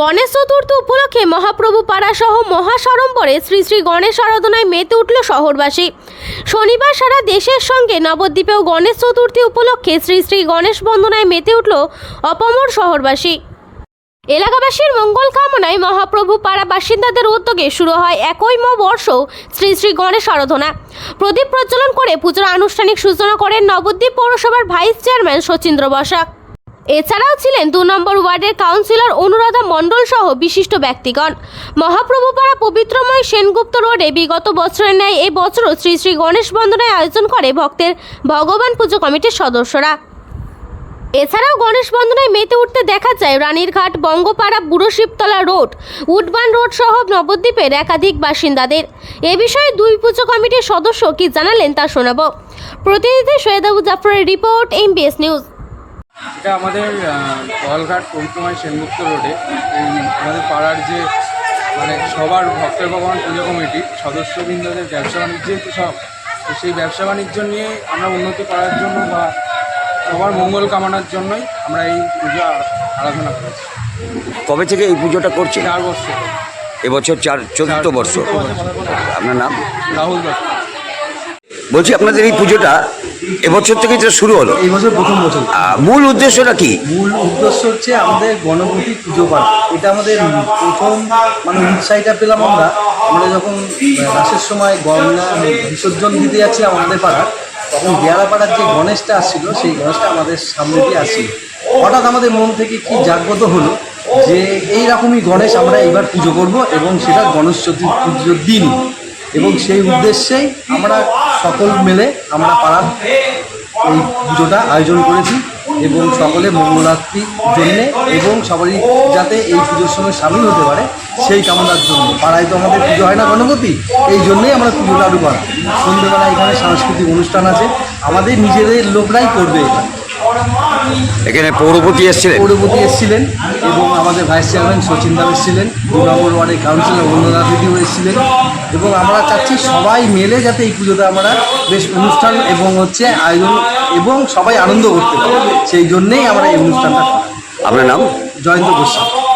গণেশ চতুর্থী উপলক্ষে মহাপ্রভু পাড়া সহ মহাসড়ম্বরে শ্রী শ্রী গণেশ আরাধনায় মেতে উঠল শহরবাসী। শনিবার সারা দেশের সঙ্গে নবদ্বীপেও গণেশ চতুর্থী উপলক্ষে শ্রী শ্রী গণেশ বন্দনায় মেতে উঠল অপমর শহরবাসী। এলাকাবাসীর মঙ্গল কামনায় মহাপ্রভু পাড়া বাসিন্দাদের উদ্যোগে শুরু হয় একই ম বর্ষ শ্রী শ্রী গণেশ আরাধনা। প্রদীপ প্রজ্বলন করে পুজোর আনুষ্ঠানিক সূচনা করেন নবদ্বীপ পৌরসভার ভাইস চেয়ারম্যান শচীন্দ্র বসাক। এছাড়াও ছিলেন দু নম্বর ওয়ার্ডের কাউন্সিলর অনুরাধা মণ্ডল সহ বিশিষ্ট ব্যক্তিগণ। মহাপ্রভুপাড়া পবিত্রময় সেনগুপ্ত রোডে বিগত বছরের ন্যায় এই বছরও শ্রী শ্রী গণেশ বন্দনায় আয়োজন করে ভক্তের ভগবান পুজো কমিটির সদস্যরা। এছাড়াও গণেশ বন্দনায় মেতে উঠতে দেখা যায় রানীরঘাট, বঙ্গপাড়া বুড়ো শিবতলা রোড উডবান রোড সহ নবদ্বীপের একাধিক বাসিন্দাদের। এ বিষয়ে দুই পুজো কমিটির সদস্য কি জানালেন তা শোনাব। প্রতিনিধি সৈয়দাবু জাফরের রিপোর্ট, এমবিএস নিউজ। এটা আমাদের কলঘাট পবিত্রময় সেনগুপ্ত রোডে। এই আমাদের পাড়ার যে মানে সবার ভক্তের ভগবান পুজো কমিটি সদস্যবৃন্দদের ব্যবসা বাণিজ্যের তো সব তো সেই ব্যবসা বাণিজ্য নিয়ে আমরা উন্নতি করার জন্য বা সবার মঙ্গল কামনার জন্যই আমরা এই পুজো আরাধনা করেছি। কবে থেকে এই পুজোটা করছেন? চার বছর। এবছর চার চতুর্থ বর্ষ। আপনার নাম? রাহুল দত্ত বলছি আপনাদের এই পুজোটা এবছর থেকে যেটা শুরু হলো। এই বছর প্রথম বছর। মূল উদ্দেশ্যটা কি? মূল উদ্দেশ্য হচ্ছে আমাদের গণপতি পুজো করা এটা আমাদের প্রথম মানে উৎসাহটা পেলাম আমরা। আমরা যখন রাসের সময় গঙ্গা বিসর্জন দিতে যাচ্ছি আমাদের পাড়ার তখন বেয়ারা পাড়ার যে গণেশটা আসছিল সেই গণেশটা আমাদের সামনে দিয়ে আসছিল। হঠাৎ আমাদের মন থেকে কি জাগ্রত হলো যে এই রকমই গণেশ আমরা এবার পুজো করব এবং সেটা গণেশ চতুর্থী পুজোর দিন। এবং সেই উদ্দেশ্যেই আমরা সকল মিলে আমরা পাড়ার এই পুজোটা আয়োজন করেছি এবং সকলে মঙ্গলাত্রির জন্যে এবং সবারই যাতে এই পুজোর সময় সামিল হতে পারে সেই কামনার জন্য। পাড়ায় তো আমাদের পুজো হয় না গণপতি, এই জন্যই আমরা পুজোটা আরও করা সন্ধ্যেবেলা এখানে সাংস্কৃতিক অনুষ্ঠান আছে, আমাদের নিজেদের লোকরাই করবে এখানে পৌরপতি এসেছিলেন? পৌরপতি এসেছিলেন এবং আমাদের ভাইস চেয়ারম্যান সচিন দাস এসেছিলেন দু নম্বর ওয়ার্ডের কাউন্সিলর অন্যদা দিদিও এসেছিলেন এবং আমরা চাচ্ছি সবাই মিলে যাতে এই পুজোটা আমরা বেশ অনুষ্ঠান এবং হচ্ছে আয়োজন এবং সবাই আনন্দ করতে পারি। সেই জন্যেই আমরা এই অনুষ্ঠানটা আপনার নাম? জয়ন্ত গোস্বামী